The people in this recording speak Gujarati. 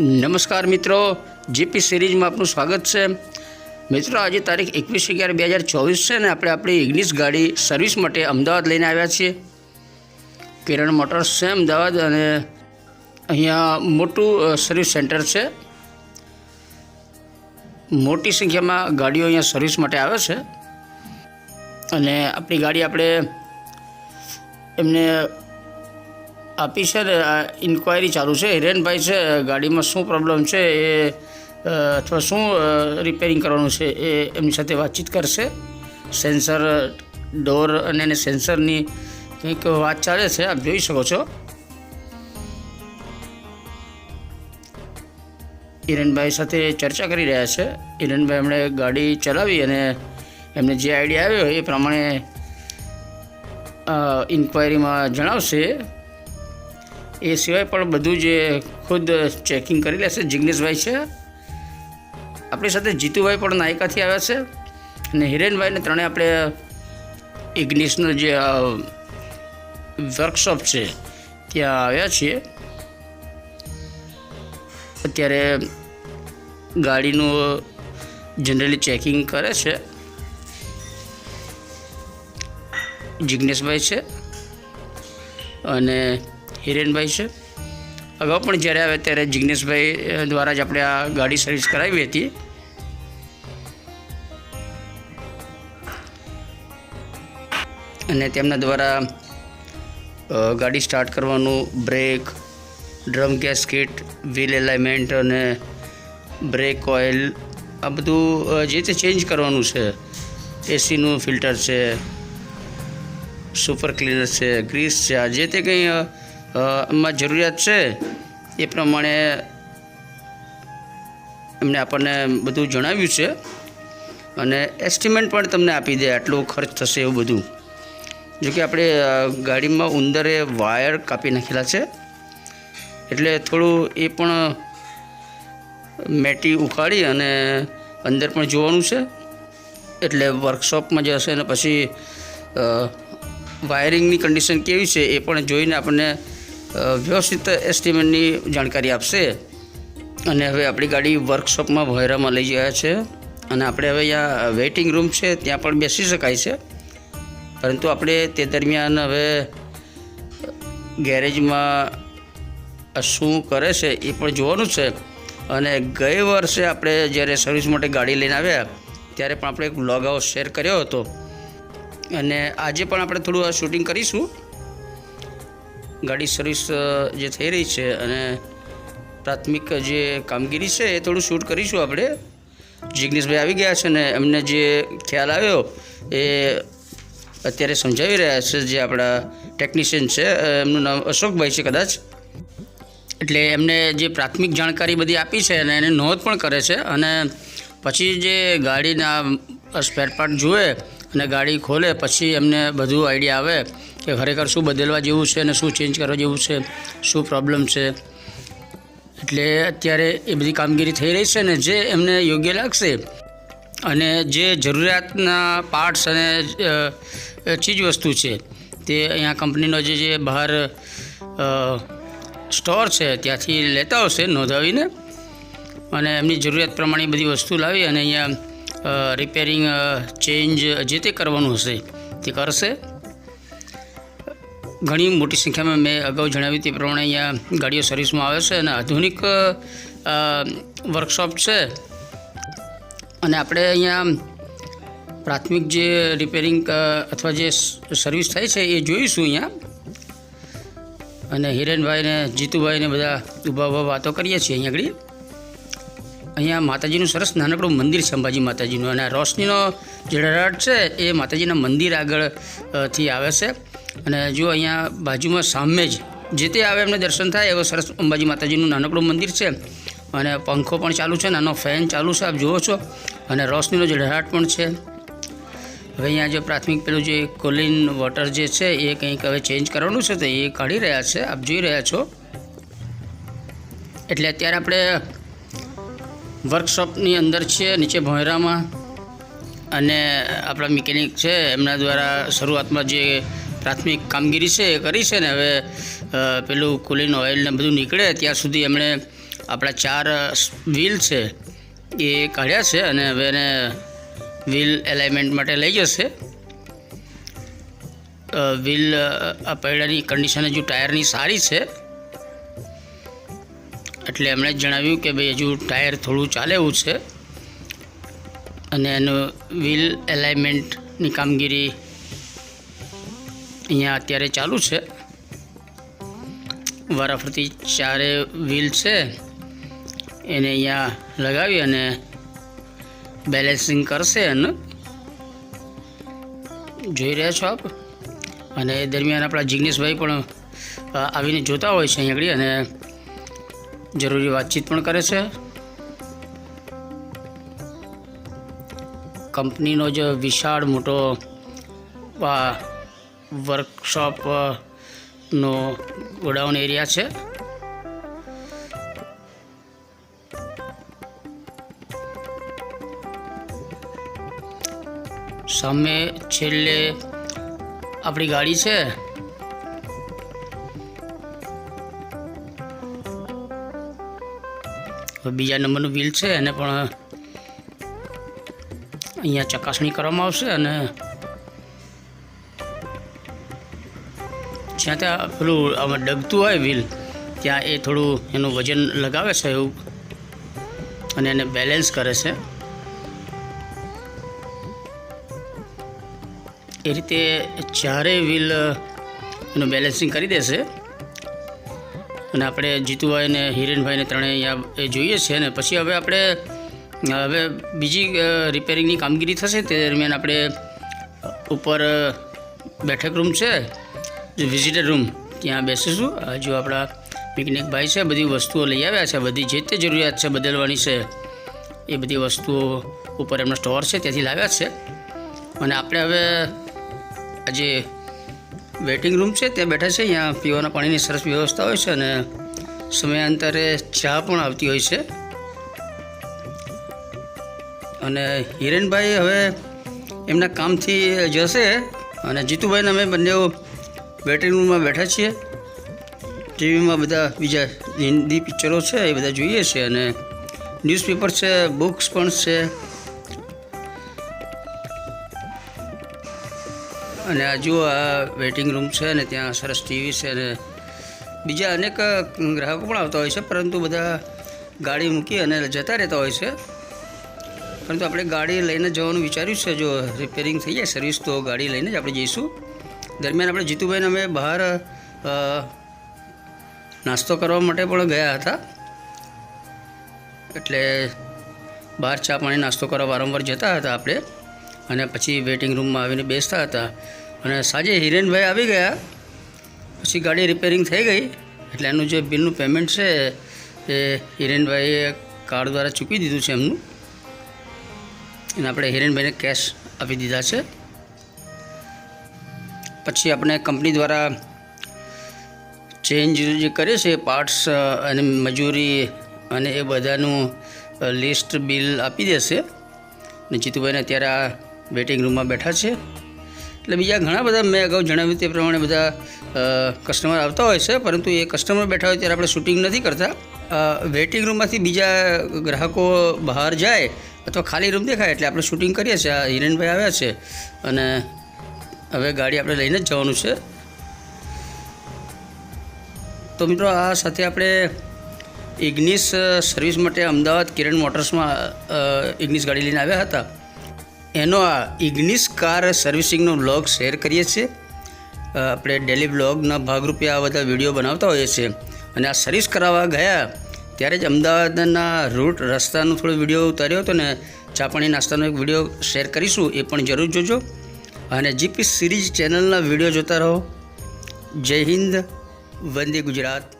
નમસ્કાર મિત્રો, જીપી સિરીઝમાં આપનું સ્વાગત છે. મિત્રો, આજે તારીખ એકવીસ અગિયાર બે હજાર ચોવીસ છે ને આપણે આપણી ઇગ્નિસ ગાડી સર્વિસ માટે અમદાવાદ લઈને આવ્યા છીએ. કિરણ મોટર્સ છે અમદાવાદ અને અહીંયા મોટું સર્વિસ સેન્ટર છે. મોટી સંખ્યામાં ગાડીઓ અહીંયા સર્વિસ માટે આવે છે. અને આપણી ગાડી આપણે એમને આપી છે ને ઇન્ક્વાયરી ચાલુ છે. હિરેનભાઈ છે, ગાડીમાં શું પ્રોબ્લેમ છે, એ અથવા શું રિપેરિંગ કરવાનું છે, એ એમની સાથે વાતચીત કરશે. સેન્સર ડોર અને એને સેન્સરની કંઈક વાત ચાલે છે, આપ જોઈ શકો છો. હિરેનભાઈ સાથે ચર્ચા કરી રહ્યા છે. હિરેનભાઈ એમણે ગાડી ચલાવી અને એમને જે આઈડિયા આવ્યો એ પ્રમાણે ઇન્ક્વાયરીમાં જણાવશે. એ સિવાય પણ બધું જે ખુદ ચેકિંગ કરી લેશે. જિગ્નેશભાઈ છે. આપણી સાથે જીતુભાઈ પણ નાયકાથી આવ્યા છે. અને હિરેનભાઈને ત્રણે આપણે ઇગ્નિશનો જે વર્કશોપ છે, ત્યાં આવ્યા છીએ. અત્યારે ગાડીનું જનરલી ચેકિંગ કરે છે. જિગ્નેશભાઈ છે. અને હિરેનભાઈ છે. અગાઉ પણ જ્યારે આવે ત્યારે જિગ્નેશભાઈ દ્વારા જ આપણે આ ગાડી સર્વિસ કરાવી હતી. અને તેમના દ્વારા ગાડી સ્ટાર્ટ કરવાનું brake, drum gasket, wheel alignment અને બ્રેક ઓઇલ, આ બધું જે તે ચેન્જ કરવાનું છે. એસીનું ફિલ્ટર છે, સુપર ક્લીનર છે, ગ્રીસ છે, આ જે તે કંઈ એમાં જરૂરિયાત છે એ પ્રમાણે એમણે આપણને બધું જણાવ્યું છે. અને એસ્ટિમેટ પણ તમને આપી દે આટલો ખર્ચ થશે એવું બધું. જો કે આપણે ગાડીમાં ઉંદરે વાયર કાપી નાખેલા છે. એટલે થોડું એ પણ મેટી ઉખાડી અને અંદર પણ જોવાનું છે. એટલે વર્કશોપમાં જશે અને પછી વાયરિંગની કન્ડિશન કેવી છે એ પણ જોઈને આપણને વ્યવસ્થિત એસ્ટિમેટની જાણકારી આપશે. અને હવે આપણી ગાડી વર્કશોપમાં ભોયરામાં લઈ ગયા છે. અને આપણે હવે અહીંયા વેઇટિંગ રૂમ છે, ત્યાં પણ બેસી શકાય છે. પરંતુ આપણે તે દરમિયાન હવે ગેરેજમાં શું કરે છે એ પણ જોવાનું છે. અને ગઈ વર્ષે આપણે જ્યારે સર્વિસ માટે ગાડી લઈને આવ્યા, ત્યારે પણ આપણે એક બ્લોગ હાઉસ શેર કર્યો હતો. અને આજે પણ આપણે થોડું શૂટિંગ કરીશું. ગાડી સર્વિસ જે થઈ રહી છે અને પ્રાથમિક જે કામગીરી છે એ થોડું શૂટ કરીશું આપણે. જિગ્નેશભાઈ આવી ગયા છે ને એમને જે ખ્યાલ આવ્યો એ અત્યારે સમજાવી રહ્યા છે જે આપણા ટેકનિશિયન છે એમનું નામ અશોકભાઈ છે કદાચ. એટલે એમને જે પ્રાથમિક જાણકારી બધી આપી છે અને એને નોંધ પણ કરે છે અને પછી જે ગાડીના સ્પેરપાર્ટ જુએ અને ગાડી ખોલે, પછી એમને બધું આઈડિયા આવે કે ખરેખર શું બદલવા જેવું છે અને શું ચેન્જ કરવા જેવું છે, શું પ્રોબ્લેમ છે. એટલે અત્યારે એ બધી કામગીરી થઈ રહી છે ને, જે એમને યોગ્ય લાગશે અને જે જરૂરિયાતના પાર્ટ્સ અને ચીજવસ્તુ ચીજ વસ્તુ છે, તે અહીંયા કંપનીનો જે જે બહાર સ્ટોર છે, ત્યાંથી લેતા આવશે નોંધાવીને. અને એમની જરૂરિયાત પ્રમાણે બધી વસ્તુ લાવી અને અહીંયા રિપેરિંગ ચેન્જ જે તે કરવાનું હશે તે કરશે. ઘણી મોટી સંખ્યામાં મેં અગાઉ જણાવ્યું તે પ્રમાણે અહીંયા ગાડીઓ સર્વિસમાં આવે છે અને આધુનિક વર્કશોપ છે. અને આપણે અહીંયા પ્રાથમિક જે રિપેરિંગ અથવા જે સર્વિસ થાય છે એ જોઈશું અહીંયા. અને હિરેનભાઈ ને જીતુભાઈ ને બધા ઊભા ઊભા વાતો કરીએ છીએ અહીંયા આગળ. અહીંયા માતાજીનું સરસ નાનકડું મંદિર છે અંબાજી માતાજીનું. અને રોશનીનો જે ડરાટ છે એ માતાજીના મંદિર આગળથી આવે છે. અને જો અહીંયા બાજુમાં સામે જ જે તે આવે એમને દર્શન થાય એવો સરસ અંબાજી માતાજીનું નાનકડું મંદિર છે. અને પંખો પણ ચાલુ છે નાનો ફેન ચાલુ છે, આપ જુઓ છો. અને રોશનીનો ડરાટ પણ છે. હવે અહીંયા જે પ્રાથમિક પેલું જે કોલિન વોટર જે છે એ કંઈક હવે ચેન્જ કરવાનું છે તો એ કાઢી રહ્યા છે, આપ જોઈ રહ્યા છો. એટલે અત્યારે આપણે વર્કશોપની અંદર છે, નીચે ભોંયરામાં. અને આપણા મિકેનિક છે, એમના દ્વારા શરૂઆતમાં જે પ્રાથમિક કામગીરી છે એ કરી છે ને, હવે પેલું કુલિન ઓઇલ ને બધું નીકળે, ત્યાં સુધી એમણે આપણા ચાર વ્હીલ છે, એ કાઢ્યા છે અને હવે એને વ્હીલ એલાઇનમેન્ટ માટે લઈ જશે. વ્હીલ આ પૈડાની કન્ડિશન હજુ ટાયરની સારી છે. એટલે એમણે જણાવ્યું કે ભાઈ હજુ ટાયર થોડું ચાલે એવું છે. અને એનું વ્હીલ એલાઇનમેન્ટની કામગીરી અહીંયા અત્યારે ચાલુ છે. વારાફરતી ચારે વ્હીલ છે. એને અહીંયા લગાવી અને બેલેન્સિંગ કરશે એનું. જોઈ રહ્યા છો આપ? અને એ દરમિયાન આપણા જિગ્નેશભાઈ પણ આવીને જોતા હોય છે અહીં આગળ અને જરૂરી વાતચીત પણ કરે છે. કંપનીનો જે વિશાળ મોટો વર્કશોપનો વર્કશોપ ગોડાઉન એરિયા છે. સામે છેલ્લે આપણી ગાડી છે. બીજા નંબરનું બિલ છે એને પણ અહીંયા ચકાસણી કરવામાં આવશે અને જ્યાં ત્યાં પેલું આમાં ડગતું હોય વ્હીલ, ત્યાં એ થોડું એનું વજન લગાવે છે એવું અને એને બેલેન્સ કરે છે. એ રીતે ચારે વ્હીલ એનું બેલેન્સિંગ કરી દેશે. અને આપણે જીતુભાઈ ને હિરેનભાઈને ત્રણેય એ જોઈએ છે ને. પછી હવે આપણે, હવે બીજી રિપેરિંગની કામગીરી થશે તે દરમિયાન આપણે ઉપર બેઠક રૂમ છે વિઝિટર રૂમ ત્યાં બેસીશું. હજુ આપણા પિકનિક ભાઈ છે, બધી વસ્તુઓ લઈ આવ્યા છે, બધી જે તે જરૂરિયાત છે, બદલવાની છે, એ બધી વસ્તુઓ ઉપર એમનો સ્ટોર છે, ત્યાંથી લાવ્યા છે. અને આપણે હવે આજે વેટિંગ રૂમ છે, ત્યાં બેઠા છે, અહીંયા પીવાના પાણીની સરસ વ્યવસ્થા હોય છે અને સમયાંતરે ચા પણ આવતી હોય છે. અને હિરેનભાઈ હવે એમના કામથી જશે અને જીતુભાઈને અમે બંને વેટિંગ રૂમમાં બેઠા છીએ. ટીવીમાં બધા બીજા હિન્દી પિક્ચરો છે, એ બધા જોઈએ છે અને ન્યૂઝપેપર છે, બુક્સ પણ છે. અને આ જુઓ આ વેઇટિંગ રૂમ છે અને ત્યાં સરસ ટીવી છે અને બીજા અનેક ગ્રાહકો પણ આવતા હોય છે, પરંતુ બધા ગાડી મૂકી અને જતા રહેતા હોય છે. પરંતુ આપણે ગાડી લઈને જવાનું વિચાર્યું છે, જો રિપેરિંગ થઈ જાય સર્વિસ તો ગાડી લઈને જ આપણે જઈશું. દરમિયાન આપણે જીતુભાઈને અમે બહાર નાસ્તો કરવા માટે પણ ગયા હતા. એટલે બહાર ચા પાણી નાસ્તો કરવા વારંવાર જતા હતા આપણે. અને પછી વેઇટિંગ રૂમમાં આવીને બેસતા હતા. અને સાંજે હિરેનભાઈ આવી ગયા. પછી ગાડી રિપેરિંગ થઈ ગઈ. એટલે એનું જે બિલનું પેમેન્ટ છે એ હિરેનભાઈએ કાર્ડ દ્વારા ચૂકવી દીધું છે એમનું. અને આપણે હિરેનભાઈને કેશ આપી દીધા છે. પછી આપણે કંપની દ્વારા ચેન્જ જે કરે છે પાર્ટ્સ અને મજૂરી અને એ બધાનું લિસ્ટ બિલ આપી દેશે અને જીતુભાઈને અત્યારે આ વેટિંગ રૂમમાં બેઠા છે. એટલે બીજા ઘણા બધા મેં અગાઉ જણાવ્યું તે પ્રમાણે બધા કસ્ટમર આવતા હોય છે, પરંતુ એ કસ્ટમર બેઠા હોય ત્યારે આપણે શૂટિંગ નથી કરતા. વેઇટિંગ રૂમમાંથી બીજા ગ્રાહકો બહાર જાય અથવા ખાલી રૂમ દેખાય એટલે આપણે શૂટિંગ કરીએ છીએ. આ હિરેનભાઈ આવ્યા છે અને હવે ગાડી આપણે લઈને જ જવાનું છે. તો મિત્રો આ સાથે આપણે ઇગ્નિસ સર્વિસ માટે અમદાવાદ કિરણ મોટર્સમાં ઇગ્નિસ ગાડી લઈને આવ્યા હતા. એનો આ ઇગ્નિસ કાર સર્વિસિંગનો બ્લોગ શેર કરીએ છીએ. આપણે ડેલી બ્લોગના ભાગરૂપે આ બધા વીડિયો બનાવતા હોઈએ છીએ. અને આ સર્વિસ કરાવવા ગયા ત્યારે જ અમદાવાદના રૂટ રસ્તાનો થોડો વીડિયો ઉતાર્યો હતો ને, ચાપણી નાસ્તાનો એક વીડિયો શેર કરીશું, એ પણ જરૂર જોજો. અને જીપી સિરીઝ ચેનલના વીડિયો જોતા રહો. જય હિન્દ, વંદે ગુજરાત.